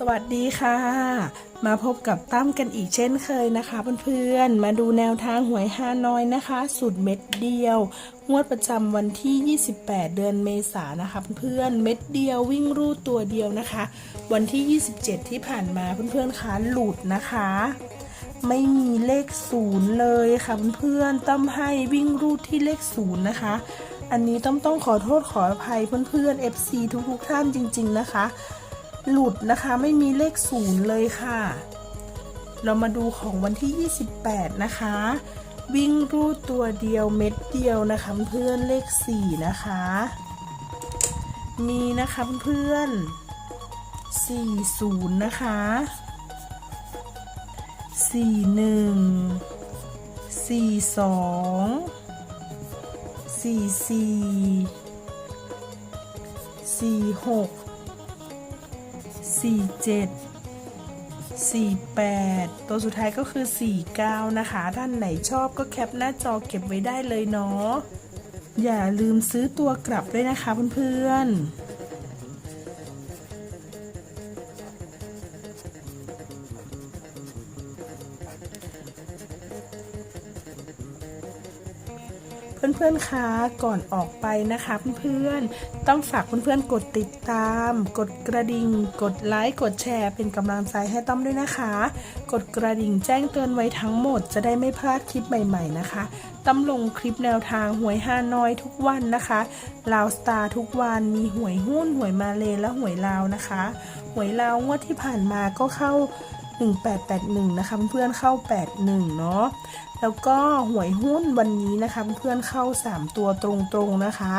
สวัสดีค่ะ มาพบกับตั้มกันอีกเช่นเคยนะคะเพื่อนๆ มาดูแนวทางหวยฮานอยนะคะสูตรเม็ดเดียว งวดประจำวันที่ 28 เดือนเมษายนนะคะเพื่อนๆ เม็ดเดียววิ่งรูดตัวเดียวนะคะ วันที่ 27 ที่ผ่านมาเพื่อนๆคะหลุดนะคะ ไม่มีเลขศูนย์เลยค่ะเพื่อนๆตั้มให้วิ่งรูดที่เลขศูนย์นะคะอันนี้ต้อมต้องขอโทษขออภัยเพื่อนๆ FC ทุกๆท่านจริง ๆนะคะ หลุดนะคะไม่มีเลขศูนย์เลยค่ะ เรามาดูของวันที่ 28 นะคะ วิ่งรูดตัวเดียวเม็ดเดียวนะคะเพื่อนเลข 4 นะคะ มีนะคะเพื่อน40 นะคะ 41 42 44 46 47 48 ตัวสุดท้ายก็คือ 49 นะคะ ท่านไหนชอบก็แคปหน้าจอเก็บไว้ได้เลยเนาะ อย่าลืมซื้อตัวกลับด้วยนะคะเพื่อนๆ เพื่อนๆคะก่อนออกไปนะคะเพื่อนๆต้องฝากเพื่อนๆกดติดตาม กดกระดิ่ง กดไลค์กดแชร์ เป็นกำลังใจให้ต้อมด้วยนะคะ กดกระดิ่งแจ้งเตือนไว้ทั้งหมด จะได้ไม่พลาดคลิปใหม่ ๆนะคะต้อมลงคลิปแนวทางหวยฮานอยทุกวันนะคะลาวสตาร์ทุกวันมีหวยหุ้นหวยมาเลและหวยลาวนะคะ หวยลาวงวดที่ผ่านมาก็เข้า 1881 นะคะเพื่อนเข้า 81 เนาะแล้วก็หวยหุ้นวันนี้นะคะเพื่อนเข้า 3 ตัวตรงๆนะคะ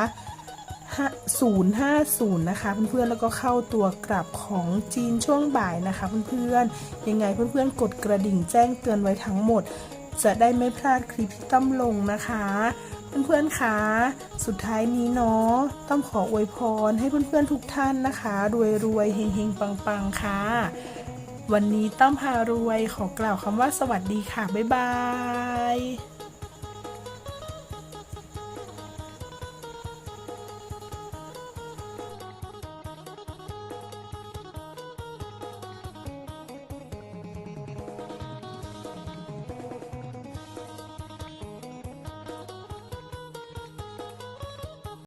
050 นะคะเพื่อนๆแล้วก็เข้าตัวกลับของจีนช่วงบ่ายนะคะเพื่อนๆยังไงเพื่อนๆกดกระดิ่งแจ้งเตือนไว้ทั้งหมด จะได้ไม่พลาดคลิปที่ต้อมลงนะคะเพื่อนๆคะสุดท้ายนี้เนาะต้องขออวยพรให้เพื่อนๆทุกท่านนะคะรวยๆเฮงๆปังๆค่ะ วันนี้ต้อมพารวยขอกล่าวคำว่าสวัสดีค่ะ บ๊ายบาย